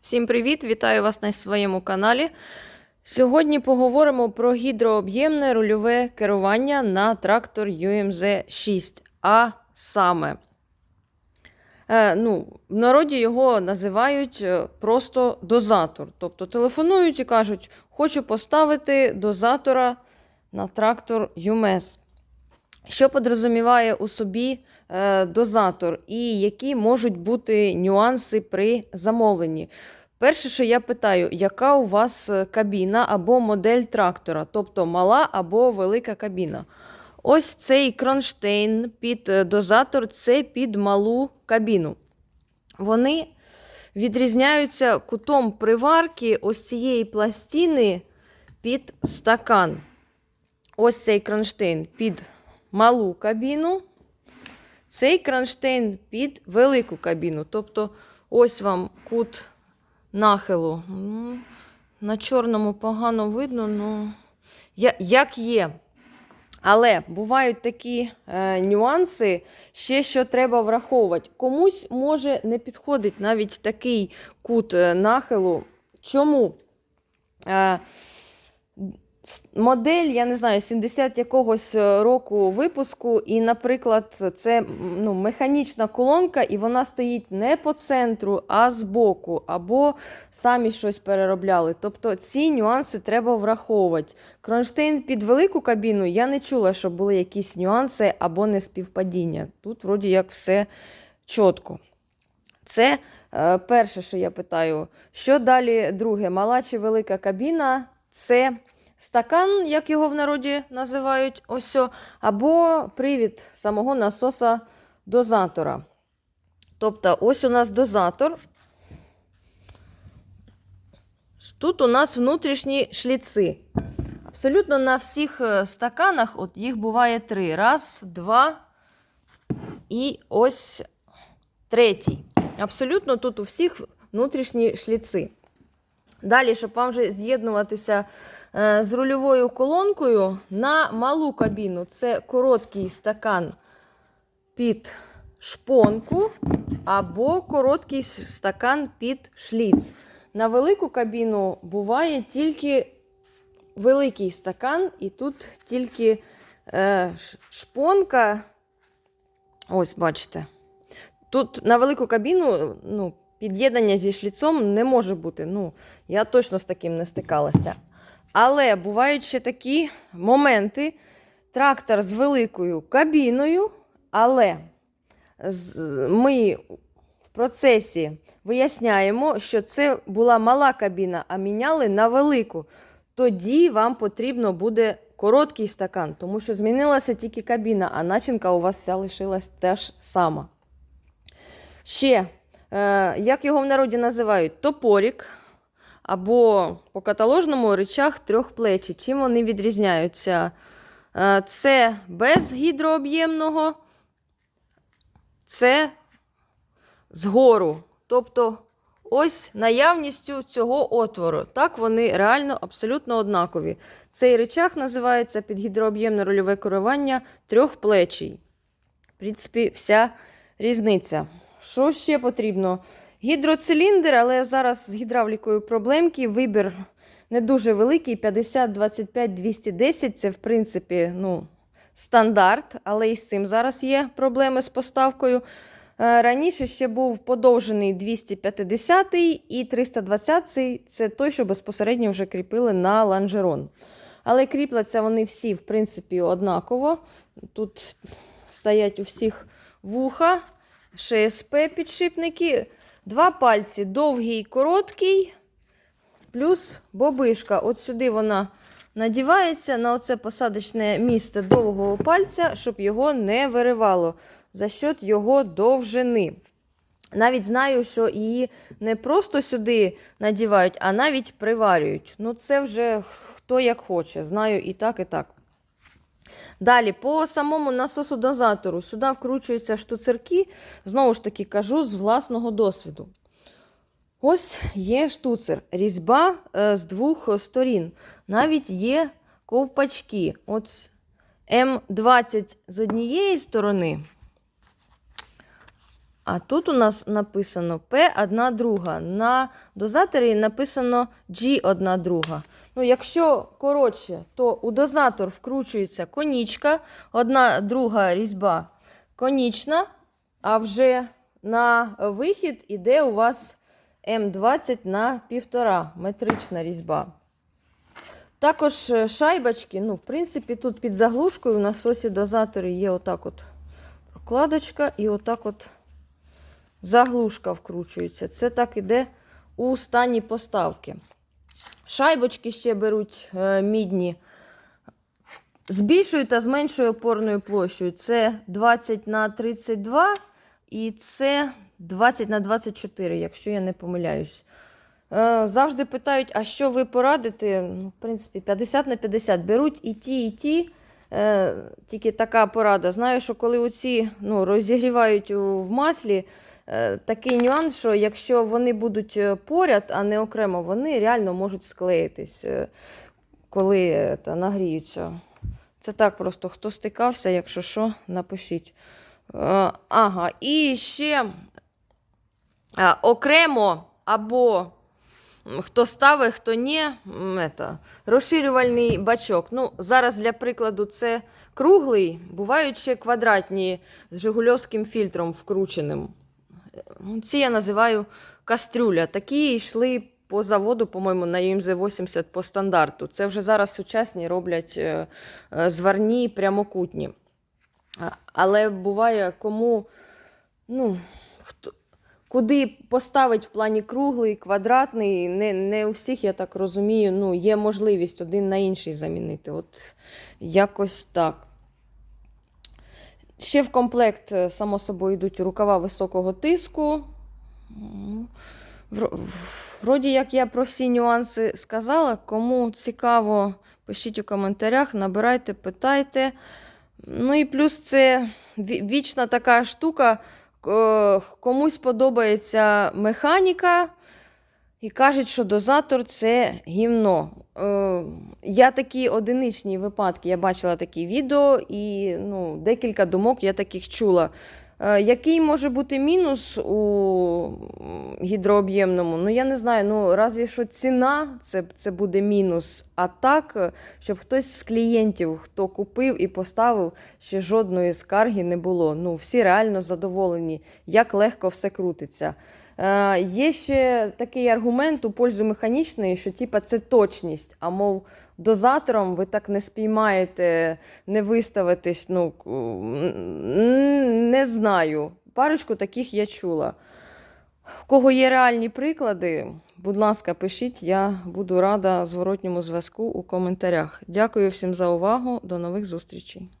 Всім привіт! Вітаю вас на своєму каналі. Сьогодні поговоримо про гідрооб'ємне рульове керування на трактор UMZ 6, а саме. Е, ну, в народі його називають е, просто дозатор. Тобто телефонують і кажуть, хочу поставити дозатора на трактор UMS. Що подрозуміває у собі е, дозатор і які можуть бути нюанси при замовленні? Перше, що я питаю, яка у вас е, кабіна або модель трактора, тобто мала або велика кабіна. Ось цей кронштейн під е, дозатор це під малу кабіну. Вони відрізняються кутом приварки ось цієї пластини під стакан. Ось цей кронштейн під малу кабіну, цей кронштейн під велику кабіну. Тобто, ось вам кут нахилу. На чорному погано видно, ну як є. Але бувають такі е, нюанси, ще що треба враховувати. Комусь може не підходить навіть такий кут е, нахилу. Чому? Е, Модель, я не знаю, 70 якогось е, року випуску, і, наприклад, це ну, механічна колонка, і вона стоїть не по центру, а збоку, або самі щось переробляли. Тобто ці нюанси треба враховувати. Кронштейн під велику кабіну я не чула, що були якісь нюанси або неспівпадіння. Тут, вроді, як все чітко. Це е, перше, що я питаю. Що далі друге? Мала чи велика кабіна? Це стакан, як його в народі називають, ось, або привід самого насоса дозатора. Тобто, ось у нас дозатор. Тут у нас внутрішні шліци. Абсолютно на всіх е, стаканах от їх буває три. Раз, два і ось третій. Абсолютно тут у всіх внутрішні шліци. Далі, щоб вам вже з'єднуватися е, з рульовою колонкою на малу кабіну, це короткий стакан під шпонку або короткий стакан під шліц. На велику кабіну буває тільки великий стакан, і тут тільки е, шпонка. Ось, бачите. Тут на велику кабіну ну, під'єднання зі шліцом не може бути. Ну, я точно з таким не стикалася. Але бувають ще такі моменти. Трактор з великою кабіною, але ми в процесі виясняємо, що це була мала кабіна, а міняли на велику. Тоді вам потрібно буде короткий стакан, тому що змінилася тільки кабіна, а начинка у вас вся лишилась теж сама. Ще, як його в народі називають, топорік або по каталожному речах трьохплечі. Чим вони відрізняються? Е, це без гідрооб'ємного, це згору. Тобто, ось наявністю цього отвору. Так, вони реально абсолютно однакові. Цей речах називається під гідрооб'ємне рульове керування трьохплечий. В принципі, вся різниця. Що ще потрібно? Гідроциліндр, але зараз з гідравлікою проблемки. Вибір не дуже великий: 50, 25, 210 це, в принципі, ну, стандарт, але і з цим зараз є проблеми з поставкою. Е, Раніше ще був подовжений 250 і 320 це той, що безпосередньо вже кріпили на ланжерон. Але кріпляться вони всі, в принципі, однаково. Тут стоять у всіх вуха, ШСП підшипники, два пальці довгий і короткий, плюс бобишка. От сюди вона надівається на оце посадочне місце довгого пальця, щоб його не виривало за счет його довжини. Навіть знаю, що її не просто сюди надівають, а навіть приварюють. Ну, це вже хто як хоче. Знаю і так, і так. Далі, по самому насосу дозатору, сюди вкручуються штуцерки, знову ж таки кажу з власного досвіду. Ось є штуцер, різьба е, з двох сторін. Навіть є ковпачки. От М20 з однієї сторони, А тут у нас написано P1 друга. На дозаторі написано G1 друга. Ну, якщо коротше, то у дозатор вкручується конічка, одна друга різьба конічна, а вже на вихід іде у вас М20 на 1,5 метрична різьба. Також е, шайбочки, ну, в принципі, тут під заглушкою в насосі дозаторі є отак от прокладочка і отак от заглушка вкручується. Це так іде у стані поставки. Шайбочки ще беруть е, мідні з більшою та з меншою опорною площею. Це 20 на 32 і це 20 на 24, якщо я не помиляюсь. Е, Завжди питають, а що ви порадите? Ну, в принципі, 50 на 50 беруть і ті, і ті. Е, тільки така порада. Знаю, що коли оці ну, розігрівають в маслі, такий нюанс, що якщо вони будуть е, поряд, а не окремо, вони реально можуть склеїтись, е, коли е, та, нагріються. Це так просто, хто стикався, якщо що, напишіть. Е, ага, і ще е, окремо або хто ставить, хто ні, м, розширювальний бачок. Ну, зараз для прикладу це круглий, бувають ще квадратні з жигульовським фільтром вкрученим. Ну, Ці я називаю кастрюля. Такі йшли по заводу, по-моєму, на ЮМЗ-80 по стандарту. Це вже зараз сучасні роблять е, е, зварні прямокутні. Але буває, кому, ну, хто, куди поставить в плані круглий, квадратний, не, не у всіх, я так розумію, ну, є можливість один на інший замінити. От якось так. Ще в комплект, е, само собою, йдуть рукава високого тиску. Вроді як я про всі нюанси сказала. Кому цікаво, пишіть у коментарях, набирайте, питайте. Ну і плюс це вічна така штука. Комусь подобається механіка і кажуть, що дозатор це гімно. Е, Я такі одиничні випадки, я бачила такі відео, і ну, декілька думок я таких чула. Е, Який може бути мінус у гідрооб'ємному? Ну, я не знаю. Ну, разві що ціна це, це буде мінус. А так, щоб хтось з клієнтів, хто купив і поставив, ще жодної скарги не було. Ну, всі реально задоволені, як легко все крутиться. Е, є ще такий аргумент у пользу механічної, що типа це точність. А мов дозатором ви так не спіймаєте, не виставитесь. Ну не знаю. Парочку таких я чула. У кого є реальні приклади, будь ласка, пишіть, я буду рада зворотньому зв'язку у коментарях. Дякую всім за увагу. До нових зустрічей.